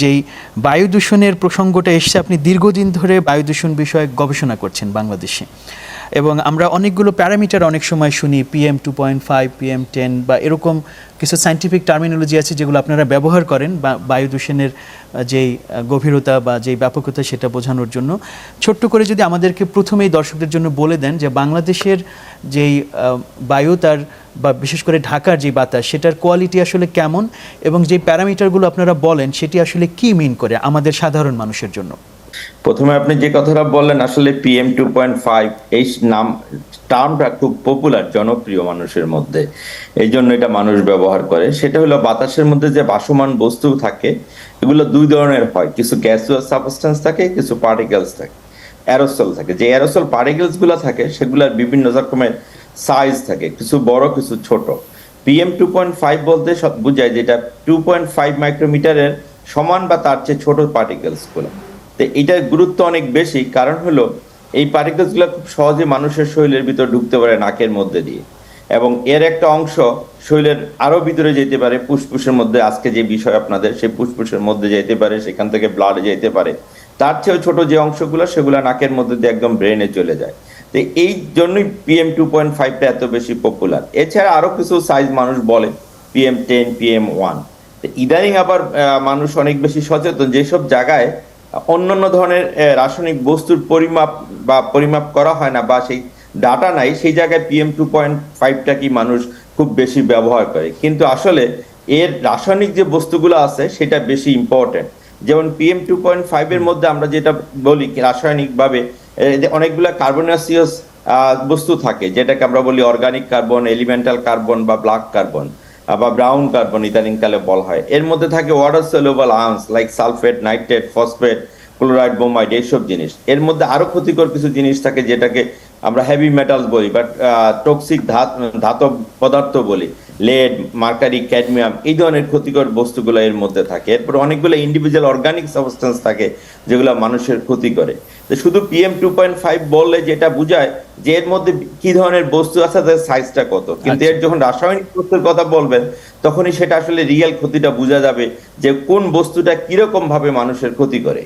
যেই বায়ু দূষণের প্রসঙ্গটা এসছে, আপনি দীর্ঘদিন ধরে বায়ু দূষণ বিষয়ে গবেষণা করছেন বাংলাদেশে। এবং আমরা অনেকগুলো প্যারামিটার অনেক সময় শুনি PM two point five PM ten বা এরকম কিছু সাইন্টিফিক টার্মিনোলজি আছে যেগুলো আপনারা ব্যবহার করেন বা বায়ু দূষণের যেই গভীরতা বা যেই ব্যাপকতা সেটা বোঝানোর জন্য। ছোট্ট করে যদি আমাদেরকে প্রথমেই দর্শকদের জন্য বলে দেন যে বাংলাদেশের যেই বায়ু তার বা বিশেষ করে ঢাকার যে বাতাস, সেটার কোয়ালিটি আসলে কেমন এবং যে প্যারামিটারগুলো আপনারা বলেন, সেটি আসলে কি মিন করে আমাদের সাধারণ মানুষের জন্য? প্রথমে আপনি যে কথাটা বললেন, আসলে পিএম টু পয়েন্ট ফাইভ এই নাম টার্মটা খুব পপুলার জনপ্রিয় মানুষের মধ্যে। এই জন্য এটা মানুষ ব্যবহার করে। সেটা হলো বাতাসের মধ্যে যে বাসমান বস্তু থাকে, এগুলো দুই ধরনের হয়। কিছু গ্যাসুয়াস সাবস্টেন্স থাকে, কিছু পার্টিকেলস থাকে। অ্যারোসল থাকে। যে অ্যারোসল পার্টিকেলসগুলো থাকে, সেগুলোর বিভিন্ন রকমের সাইজ থাকে, কিছু বড়, কিছু ছোট। পিএম টু পয়েন্ট ফাইভ বলতে সব বোঝায় যেটা টু পয়েন্ট ফাইভ মাইক্রোমিটারের সমান বা তার চেয়ে ছোট পার্টিকেলসগুলো। তো এটার গুরুত্ব অনেক বেশি, কারণ হলো এই পার্টিকেলসগুলো খুব সহজে মানুষের শরীরের ভিতর ঢুকতে পারে নাকের মধ্যে দিয়ে। এবং এর একটা অংশ শরীরের আরও ভিতরে যেতে পারে, ফুসফুসের মধ্যে, আজকে যে বিষয় আপনাদের, সেই ফুসফুসের মধ্যে যেতে পারে, সেখান থেকে ব্লাড যেতে পারে। তার চেয়েও ছোট যে অংশগুলো, সেগুলো নাকের মধ্যে দিয়ে একদম ব্রেনে চলে যায়। এই জন্যই পিএম টু পয়েন্ট ফাইভটা এত বেশি পপুলার এছাড়া আরও কিছু সাইজ মানুষ বলে পিএম টেন পিএম ওয়ান ইদানিং আবার মানুষ অনেক বেশি সচেতন যেসব জায়গায় অন্যান্য ধরনের রাসায়নিক বস্তুর পরিমাপ বা পরিমাপ করা হয় না বা সেই ডাটা নাই সেই জায়গায় পিএম টু পয়েন্ট ফাইভটা কি মানুষ খুব বেশি ব্যবহার করে। কিন্তু আসলে এর রাসায়নিক যে বস্তুগুলো আছে সেটা বেশি ইম্পর্টেন্ট যেমন পিএম টু পয়েন্ট ফাইভের মধ্যে আমরা যেটা বলি রাসায়নিকভাবে অনেকগুলো কার্বনাসিয়াস বস্তু থাকে, যেটাকে আমরা বলি অর্গানিক কার্বন এলিমেন্টাল কার্বন বা ব্ল্যাক কার্বন বা ব্রাউন কার্বন ইদানিং কালে বলা হয়। এর মধ্যে থাকে water soluble ions like sulphate nitrate phosphate chloride bromide এইসব জিনিস। এর মধ্যে আরও ক্ষতিকর কিছু জিনিস থাকে যেটাকে আমরা হেভি মেটালস বলি বাট টক্সিক ধাত, ধাতব পদার্থ বলি। লেড মার্কারি ক্যাডমিয়াম এই ধরনের ক্ষতিকর বস্তুগুলো এর মধ্যে থাকে। এরপর অনেকগুলো ইন্ডিভিজুয়াল অর্গানিক সাবস্টেন্স থাকে যেগুলো মানুষের ক্ষতি করে। তো শুধু পিএম টু পয়েন্ট ফাইভ বললে যেটা বোঝায় যে এর মধ্যে কি ধরনের বস্তু আছে তাদের সাইজটা কত। কিন্তু এর যখন রাসায়নিক বস্তুর কথা বলবেন তখনই সেটা আসলে রিয়েল ক্ষতিটা বোঝা যাবে যে কোন বস্তুটা কীরকম ভাবে মানুষের ক্ষতি করে।